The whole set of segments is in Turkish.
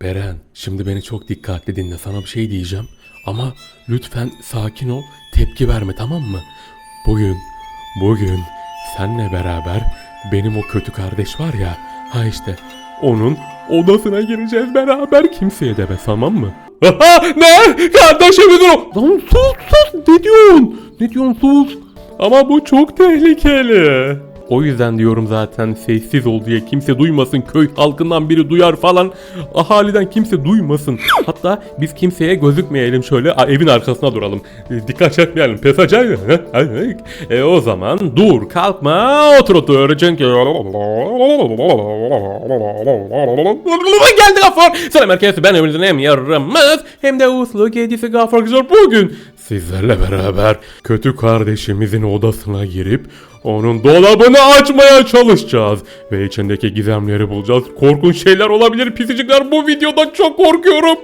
Beren, şimdi beni çok dikkatli dinle. Sana bir şey diyeceğim. Ama lütfen sakin ol, tepki verme tamam mı? Bugün, bugün senle beraber benim o kötü kardeş var ya, ha işte onun odasına gireceğiz beraber kimseye deme tamam mı? Ne? Kardeşimizin o... Lan sus sus ne diyorsun? Ne diyorsun sus? Ama bu çok tehlikeli. O yüzden diyorum zaten sessiz ol diye kimse duymasın. Köy halkından biri duyar falan. Ahaliden kimse duymasın. Hatta biz kimseye gözükmeyelim şöyle evin arkasına duralım. E, dikkat çekmeyelim. Pes acayip. e, o zaman dur kalkma otur otur. Çünkü... Geldi Gafar. Selam herkese ben Emir'den hem yaramaz hem de uslu kedisi Gafar Güzel. Bugün sizlerle beraber kötü kardeşimizin odasına girip onun dolabını açmaya çalışacağız. Ve içindeki gizemleri bulacağız. Korkunç şeyler olabilir pisicikler. Bu videoda çok korkuyorum.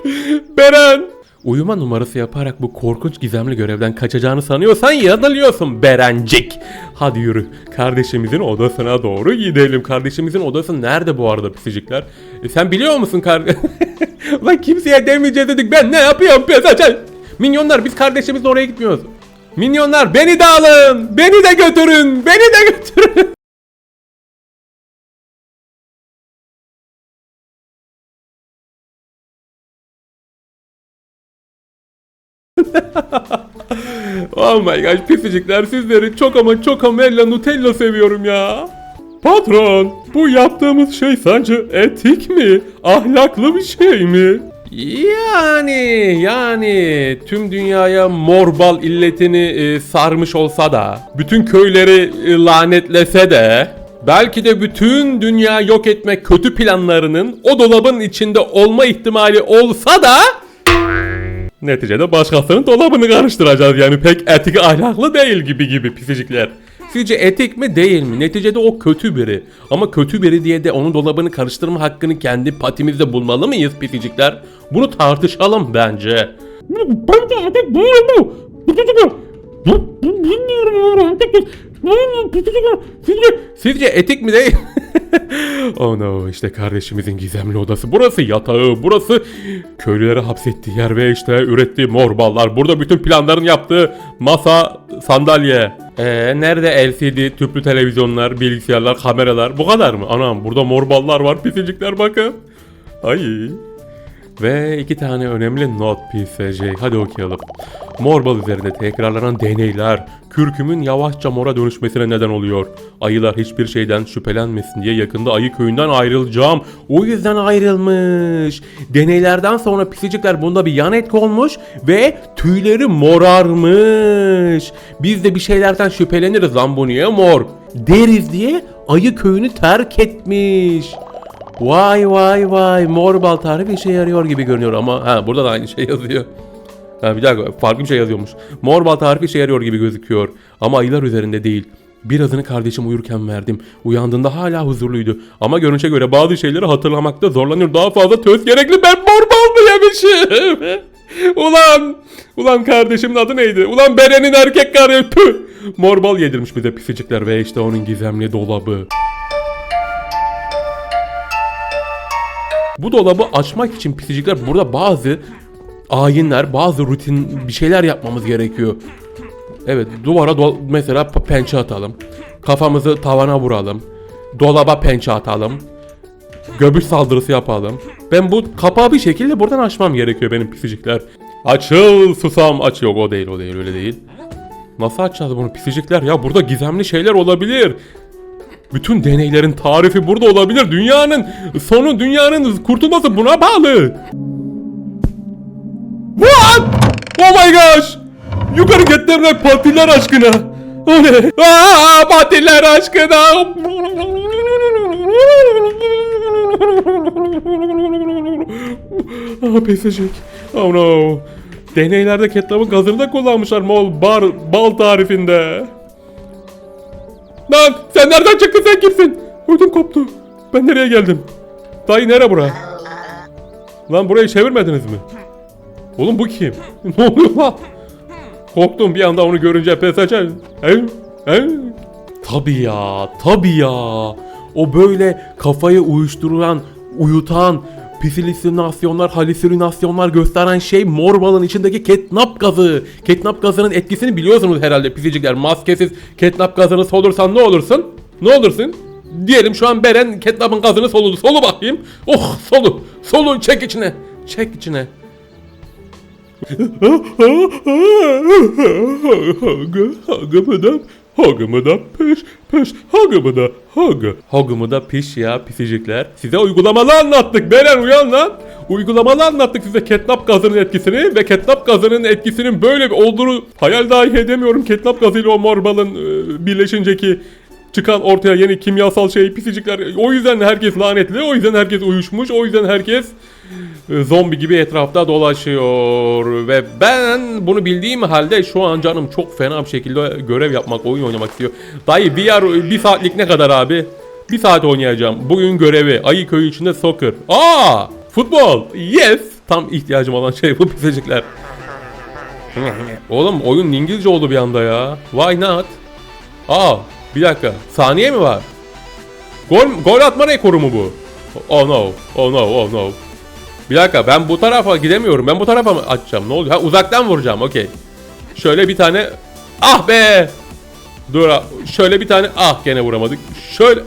Beren. Uyuma numarası yaparak bu korkunç gizemli görevden kaçacağını sanıyorsan yanılıyorsun Berencik. Hadi yürü. Kardeşimizin odasına doğru gidelim. Kardeşimizin odası nerede bu arada pisicikler? E, sen biliyor musun kardeş? Lan kimseye demeyeceğiz dedik. Ben ne yapıyorum pesaçay? Minyonlar biz kardeşimizle oraya gitmiyoruz. Minyonlar beni de alın. Beni de götürün. Beni de götürün. oh my gosh pisicikler sizleri çok ama çok amella Nutella seviyorum ya. Patron bu yaptığımız şey sence etik mi? Ahlaklı bir şey mi? Yani yani tüm dünyaya morbal illetini e, sarmış olsa da bütün köyleri e, lanetlese de belki de bütün dünya yok etme kötü planlarının o dolabın içinde olma ihtimali olsa da Neticede başkasının dolabını karıştıracağız yani pek etik ahlaklı değil gibi gibi pisicikler. Sizce etik mi değil mi? Neticede o kötü biri. Ama kötü biri diye de onun dolabını karıştırma hakkını kendi patimizde bulmalı mıyız pisicikler? Bunu tartışalım bence. Bence etik değil bu. Bilmiyorum etik Sizce, sizce etik mi değil? oh no işte kardeşimizin gizemli odası. Burası yatağı, burası köylülere hapsettiği yer ve işte ürettiği mor ballar. Burada bütün planların yaptığı masa, sandalye. Eee nerede LCD, tüplü televizyonlar, bilgisayarlar, kameralar bu kadar mı? Anam burada mor ballar var pisicikler bakın. Ay. Ve iki tane önemli not PSJ. Hadi okuyalım. Morbal üzerinde tekrarlanan deneyler kürkümün yavaşça mora dönüşmesine neden oluyor. Ayılar hiçbir şeyden şüphelenmesin diye yakında ayı köyünden ayrılacağım. O yüzden ayrılmış. Deneylerden sonra pisicikler bunda bir yan etki olmuş ve tüyleri morarmış. Biz de bir şeylerden şüpheleniriz lan bu niye mor? Deriz diye ayı köyünü terk etmiş. Vay vay vay mor bal tarifi işe yarıyor gibi görünüyor ama ha burada da aynı şey yazıyor. Ha bir dakika farklı bir şey yazıyormuş. Mor bal tarifi işe yarıyor gibi gözüküyor ama ayılar üzerinde değil. Birazını kardeşim uyurken verdim. Uyandığında hala huzurluydu. Ama görünüşe göre bazı şeyleri hatırlamakta zorlanıyor. Daha fazla töz gerekli. Ben mor bal mı yemişim? ulan! Ulan kardeşimin adı neydi? Ulan Beren'in erkek karı. Püh! Mor bal yedirmiş bize pisicikler ve işte onun gizemli dolabı. Bu dolabı açmak için pisicikler burada bazı ayinler, bazı rutin bir şeyler yapmamız gerekiyor. Evet duvara do- mesela pençe atalım. Kafamızı tavana vuralım. Dolaba pençe atalım. Göbüş saldırısı yapalım. Ben bu kapağı bir şekilde buradan açmam gerekiyor benim pisicikler. Açıl susam aç yok o değil o değil öyle değil. Nasıl açacağız bunu pisicikler ya burada gizemli şeyler olabilir. Bütün deneylerin tarifi burada olabilir. Dünyanın sonu, dünyanın kurtulması buna bağlı. What? Oh my gosh! Yukarı gittiğimde patiler aşkına. O ne? Aa, patiler aşkına. Ah pesecek. Oh no. Deneylerde ketlamın gazını kullanmışlar mol bar bal tarifinde. Lan sen nereden çıktın sen kimsin? Ödüm koptu. Ben nereye geldim? Dayı nere bura? Lan burayı çevirmediniz mi? Oğlum bu kim? ne oluyor lan? Korktum bir anda onu görünce pes açar. He? He? Tabii ya, tabii ya. O böyle kafayı uyuşturan, uyutan, psilüsinasyonlar, halüsinasyonlar gösteren şey mor balın içindeki ketnap gazı. Ketnap gazının etkisini biliyorsunuz herhalde pisicikler. Maskesiz ketnap gazını solursan ne olursun? Ne olursun? Diyelim şu an Beren ketnapın gazını soludu. Solu bakayım. Oh solu. Solu çek içine. Çek içine. Da Hagımı da piş piş. Hagımı da hagı Hagımı da piş ya pisicikler. Size uygulamalı anlattık. Beren uyan lan. Uygulamalı anlattık size ketnap gazının etkisini Ve ketnap gazının etkisinin böyle bir olduğunu Hayal dahi edemiyorum. Ketnap gazıyla o mor balın e, birleşinceki çıkan ortaya yeni kimyasal şey pisicikler. O yüzden herkes lanetli, o yüzden herkes uyuşmuş, o yüzden herkes e, zombi gibi etrafta dolaşıyor. Ve ben bunu bildiğim halde şu an canım çok fena bir şekilde görev yapmak, oyun oynamak istiyor. Dayı VR bir saatlik ne kadar abi? Bir saat oynayacağım. Bugün görevi. Ayı köyü içinde soccer. Aa! Futbol. Yes. Tam ihtiyacım olan şey bu pisicikler. Oğlum oyun İngilizce oldu bir anda ya. Why not? Aa bir dakika. Saniye mi var? Gol gol atma rekoru mu bu? Oh no. Oh no. Oh no. Bir dakika ben bu tarafa gidemiyorum. Ben bu tarafa mı atacağım? Ne oluyor? Ha uzaktan vuracağım. Okey. Şöyle bir tane Ah be! Dur. Şöyle bir tane ah gene vuramadık. Şöyle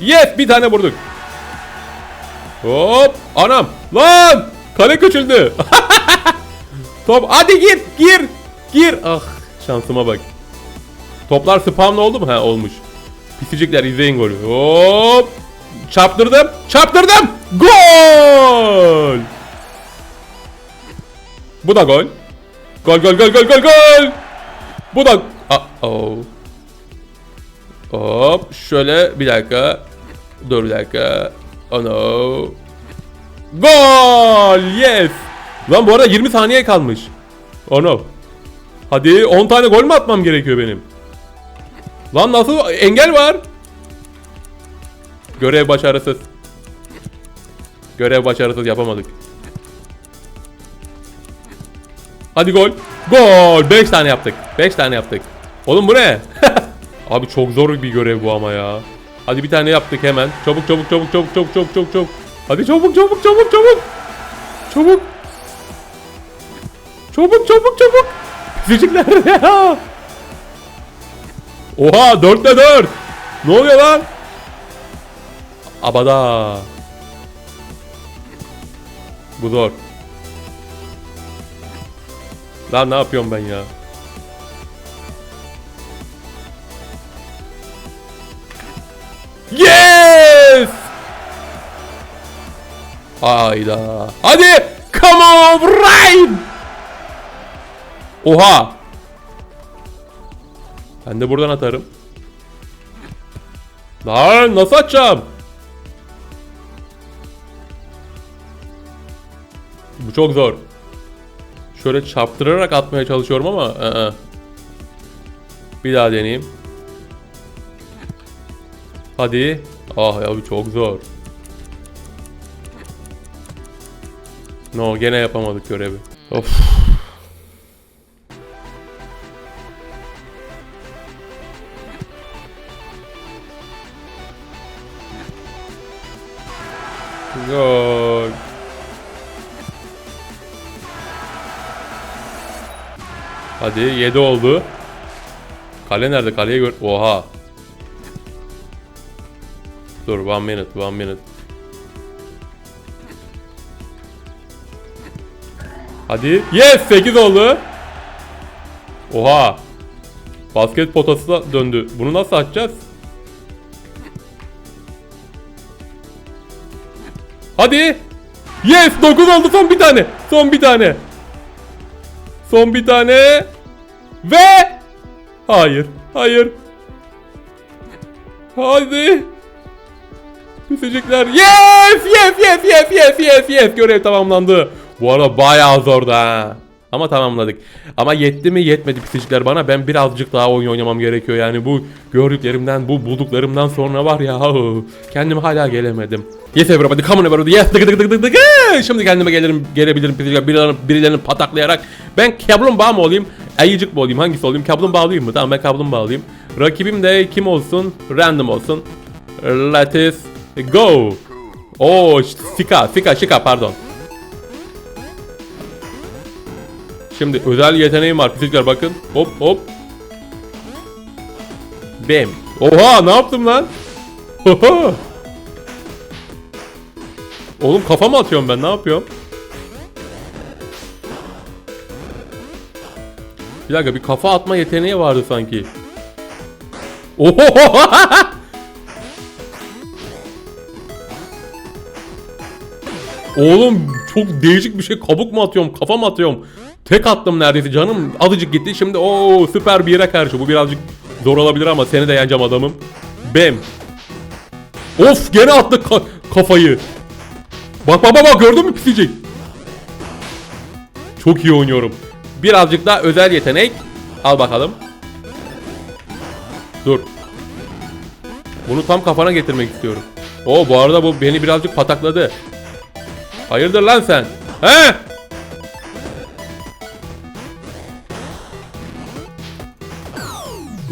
Yes bir tane vurduk. Hop anam lan kale küçüldü. Top hadi gir gir gir. Ah şansıma bak. Toplar spamlı oldu mu? Ha olmuş. Pisicikler izleyin golü. Hop. Çarptırdım. Çarptırdım. Gol. Bu da gol. Gol gol gol gol gol gol. Bu da Aa, oh. Hop şöyle bir dakika. Dur bir dakika. Oh no. Gol! Yes! Lan bu arada 20 saniye kalmış. Oh no. Hadi 10 tane gol mü atmam gerekiyor benim? Lan nasıl engel var? Görev başarısız. Görev başarısız yapamadık. Hadi gol. Gol. 5 tane yaptık. 5 tane yaptık. Oğlum bu ne? Abi çok zor bir görev bu ama ya. Hadi bir tane yaptık hemen. Çabuk çabuk çabuk çabuk çabuk çabuk çabuk çabuk. Hadi çabuk çabuk çabuk çabuk. Çabuk. Çabuk çabuk çabuk. Pisicikler ya. Oha 4'te 4. Ne oluyor lan? Abada. Bu zor. Lan ne yapıyorum ben ya? Yes! Hayda. Hadi! Come on, Ryan! Oha! Ben de buradan atarım. Lan nasıl atacağım? Bu çok zor. Şöyle çarptırarak atmaya çalışıyorum ama ı-ı. Bir daha deneyeyim. Hadi. Ah ya bu çok zor. No gene yapamadık görevi. Of. Gol. Hadi 7 oldu. Kale nerede? Kaleyi gör. Oha. Dur one minute one minute. Hadi. Yes 8 oldu. Oha. Basket potası da döndü. Bunu nasıl açacağız? Hadi. Yes 9 oldu son bir tane. Son bir tane. Son bir tane. Ve hayır. Hayır. Hadi. Pisicikler. Yes! Yes! Yes! Yes! Yes! Yes! Yes! Görev tamamlandı. Bu arada bayağı zordu ha. Ama tamamladık. Ama yetti mi yetmedi pisicikler bana. Ben birazcık daha oyun oynamam gerekiyor. Yani bu gördüklerimden, bu bulduklarımdan sonra var ya. Kendime hala gelemedim. Yes everybody come on everybody. Yes dık dık dık dık dık. Şimdi kendime gelirim, gelebilirim pisicikler. Birilerini, birilerini pataklayarak. Ben kaplumbağa mı olayım? Ayıcık mı olayım? Hangisi olayım? Kaplumbağa olayım mı? Tamam ben kaplumbağa olayım. Rakibim de kim olsun? Random olsun. Let us go. Oo, Sika, Sika, Şika pardon. Şimdi özel yeteneğim var fizikler bakın. Hop hop. Bam. Oha ne yaptım lan? Oha. Oğlum kafa mı atıyorum ben ne yapıyorum? Bir dakika bir kafa atma yeteneği vardı sanki. Oho! Oğlum çok değişik bir şey. Kabuk mu atıyorum, kafa mı atıyorum? Tek attım neredeyse canım. Azıcık gitti. Şimdi o süper bir yere karşı. Bu birazcık zor olabilir ama seni de yeneceğim adamım. Bem. Of gene attı ka- kafayı. Bak bak bak gördün mü pisicik? Çok iyi oynuyorum. Birazcık daha özel yetenek. Al bakalım. Dur. Bunu tam kafana getirmek istiyorum. O bu arada bu beni birazcık patakladı. Hayırdır lan sen? He?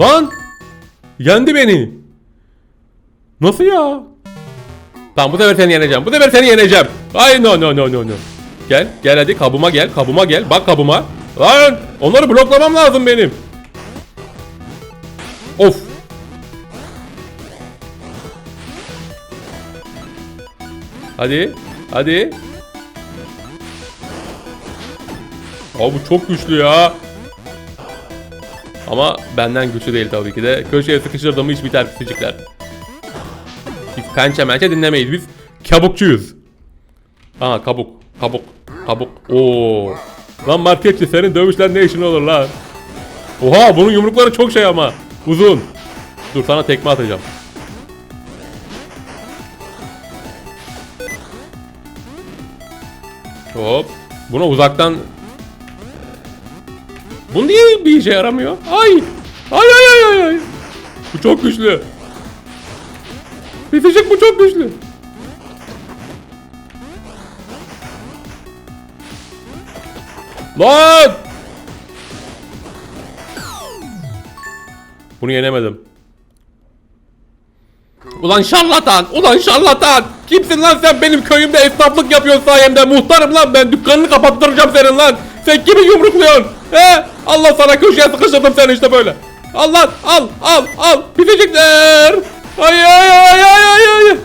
Lan! Yendi beni. Nasıl ya? Tamam bu sefer seni yeneceğim. Bu sefer seni yeneceğim. Ay no no no no no. Gel gel hadi kabıma gel kabıma gel. Bak kabıma. Lan onları bloklamam lazım benim. Of. Hadi. Hadi. Aa bu çok güçlü ya. Ama benden güçlü değil tabii ki de. Köşeye sıkıştırdığımı hiç biter pisicikler. Biz pençe mençe dinlemeyiz. Biz kabukçuyuz. Aha kabuk. Kabuk. Kabuk. Oo. Lan marketçi senin dövüşler ne işin olur lan? Oha bunun yumrukları çok şey ama. Uzun. Dur sana tekme atacağım. Hop. Buna uzaktan... Bu niye bir işe yaramıyor? Ay! Ay ay ay ay ay! Bu çok güçlü. Bitecek bu çok güçlü. Lan! Bunu yenemedim. Ulan şarlatan! Ulan şarlatan! Kimsin lan sen benim köyümde esnaflık yapıyorsun sayemde muhtarım lan ben dükkanını kapattıracağım senin lan! Sen kimi yumrukluyorsun? He? Allah sana köşeye sıkıştırdım seni işte böyle. Al lan al al al bitecekler! Ay ay ay ay ay ay!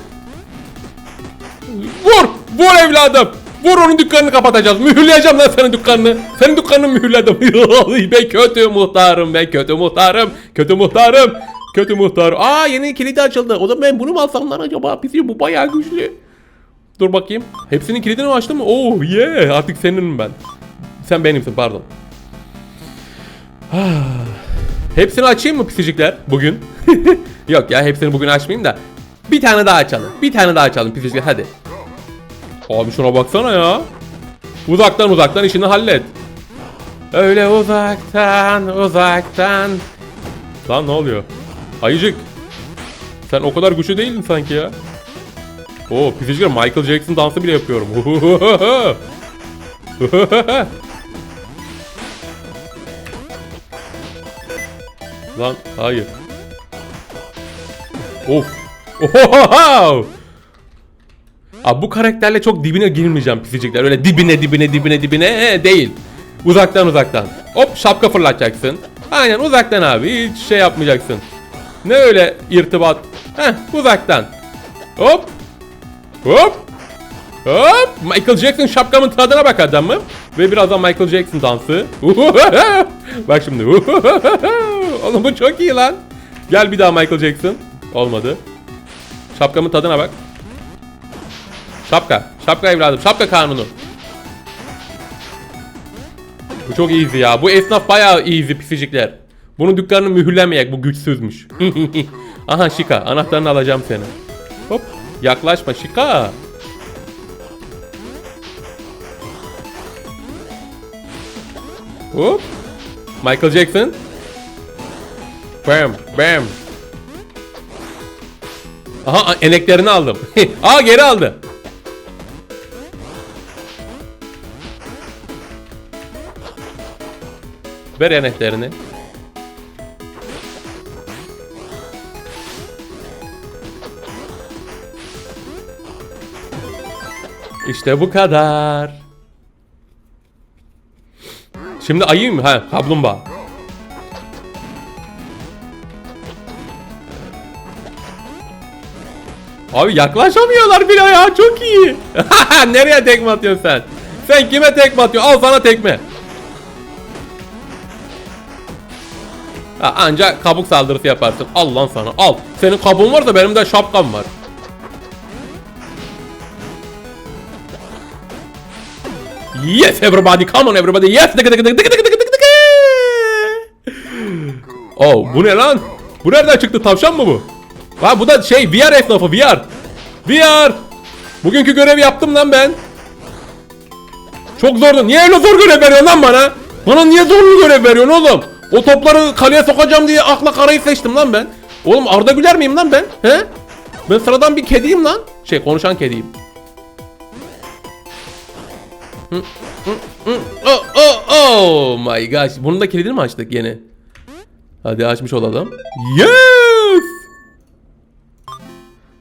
Vur! Vur evladım! Vur onun dükkanını kapatacağız. Mühürleyeceğim lan senin dükkanını. Senin dükkanını mühürledim. ben kötü muhtarım. Ben kötü muhtarım. Kötü muhtarım. Kötü muhtar. Aa yeni kilidi açıldı. O da ben bunu mu alsam lan acaba? Bizi bu bayağı güçlü. Dur bakayım. Hepsinin kilidini mi açtın mı? Oh yeah. Artık seninim ben. Sen benimsin pardon. Hepsini açayım mı pisicikler bugün? Yok ya hepsini bugün açmayayım da. Bir tane daha açalım. Bir tane daha açalım pisicikler hadi. Abi şuna baksana ya. Uzaktan uzaktan işini hallet. Öyle uzaktan uzaktan. Lan ne oluyor? Ayıcık. Sen o kadar güçlü değildin sanki ya. Oo pisicikler Michael Jackson dansı bile yapıyorum. Lan hayır. Of. Ohohoho! Abi bu karakterle çok dibine girmeyeceğim pisicikler. Öyle dibine dibine dibine dibine değil. Uzaktan uzaktan. Hop şapka fırlatacaksın. Aynen uzaktan abi hiç şey yapmayacaksın. Ne öyle irtibat. Heh uzaktan. Hop. Hop. Hop. Michael Jackson şapkamın tadına bak adamım. Ve birazdan Michael Jackson dansı. bak şimdi. Oğlum bu çok iyi lan. Gel bir daha Michael Jackson. Olmadı. Şapkamın tadına bak. Şapka. Şapka evladım. Şapka kanunu. Bu çok easy ya. Bu esnaf bayağı easy pisicikler. Bunun dükkanını mühürlemeyek. Bu güçsüzmüş. Aha Şika. Anahtarını alacağım seni. Hop. Yaklaşma Şika. Hop. Michael Jackson. Bam bam. Aha eneklerini aldım. Aa geri aldı. Ver eneklerini. İşte bu kadar. Şimdi ayı mı? Ha kaplumbağa. Abi yaklaşamıyorlar bile ya çok iyi. Nereye tekme atıyorsun sen? Sen kime tekme atıyorsun? Al sana tekme. Ha, ancak kabuk saldırısı yaparsın. Al lan sana al. Senin kabuğun varsa benim de şapkam var. Yes everybody come on everybody yes. Oh bu ne lan? Bu nereden çıktı tavşan mı bu? Ha bu da şey VR esnafı VR. VR. Bugünkü görevi yaptım lan ben. Çok zordu. Niye öyle zor görev veriyorsun lan bana? Bana niye zorlu görev veriyorsun oğlum? O topları kaleye sokacağım diye akla karayı seçtim lan ben. Oğlum Arda Güler miyim lan ben? He? Ben sıradan bir kediyim lan. Şey konuşan kediyim. Oh, oh, oh my gosh. Bunun da kilidini mi açtık yine? Hadi açmış olalım. Yes!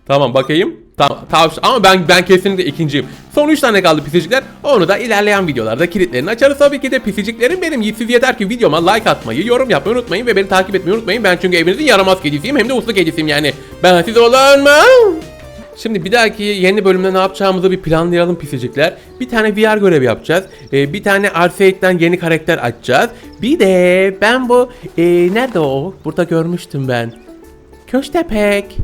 Tamam bakayım. Tamam, tamam ama ben ben kesinlikle ikinciyim. Son 3 tane kaldı pisicikler. Onu da ilerleyen videolarda kilitlerini açarız. Tabii ki de pisiciklerim benim. Siz yeter ki videoma like atmayı, yorum yapmayı unutmayın ve beni takip etmeyi unutmayın. Ben çünkü evinizin yaramaz kedisiyim hem de uslu kedisiyim yani. Ben siz olan? Şimdi bir dahaki yeni bölümde ne yapacağımızı bir planlayalım pisicikler. Bir tane VR görevi yapacağız. Ee, bir tane Arcade'den yeni karakter açacağız. Bir de ben bu... ee, nerede o? Burada görmüştüm ben. Köstepek.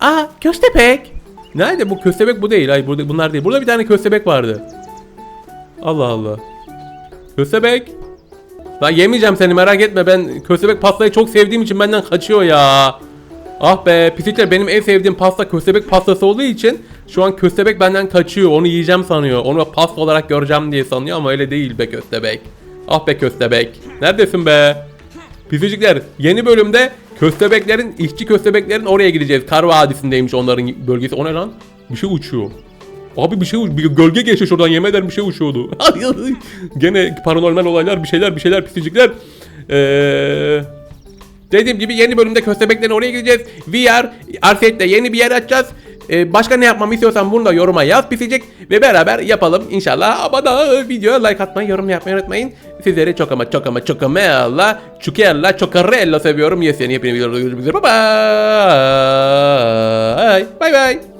Aa köstebek. Nerede bu köstebek bu değil. Hayır burada bunlar değil. Burada bir tane köstebek vardı. Allah Allah. Köstebek. Lan yemeyeceğim seni merak etme. Ben köstebek pastayı çok sevdiğim için benden kaçıyor ya. Ah be pislikler benim en sevdiğim pasta köstebek pastası olduğu için şu an köstebek benden kaçıyor. Onu yiyeceğim sanıyor. Onu pasta olarak göreceğim diye sanıyor ama öyle değil be köstebek. Ah be köstebek. Neredesin be? Pisicikler yeni bölümde köstebeklerin, işçi köstebeklerin oraya gideceğiz. Kar Vadisi'ndeymiş onların bölgesi. O ne lan? Bir şey uçuyor. Abi bir şey bir gölge geçti şuradan yemin ederim bir şey uçuyordu. Gene paranormal olaylar bir şeyler bir şeyler pisicikler. Eee... Dediğim gibi yeni bölümde köstebeklerin oraya gideceğiz. VR, Arcade'de yeni bir yer açacağız. Ee, başka ne yapmamı istiyorsan bunu da yoruma yaz pisecek ve beraber yapalım inşallah. Ama da videoya like atmayı, yorum yapmayı unutmayın. Sizleri çok ama çok ama çok ama Allah, çukella, çokarella seviyorum. Yes yani hepinizi videoda görüşmek üzere. Bye bye. Bye bye.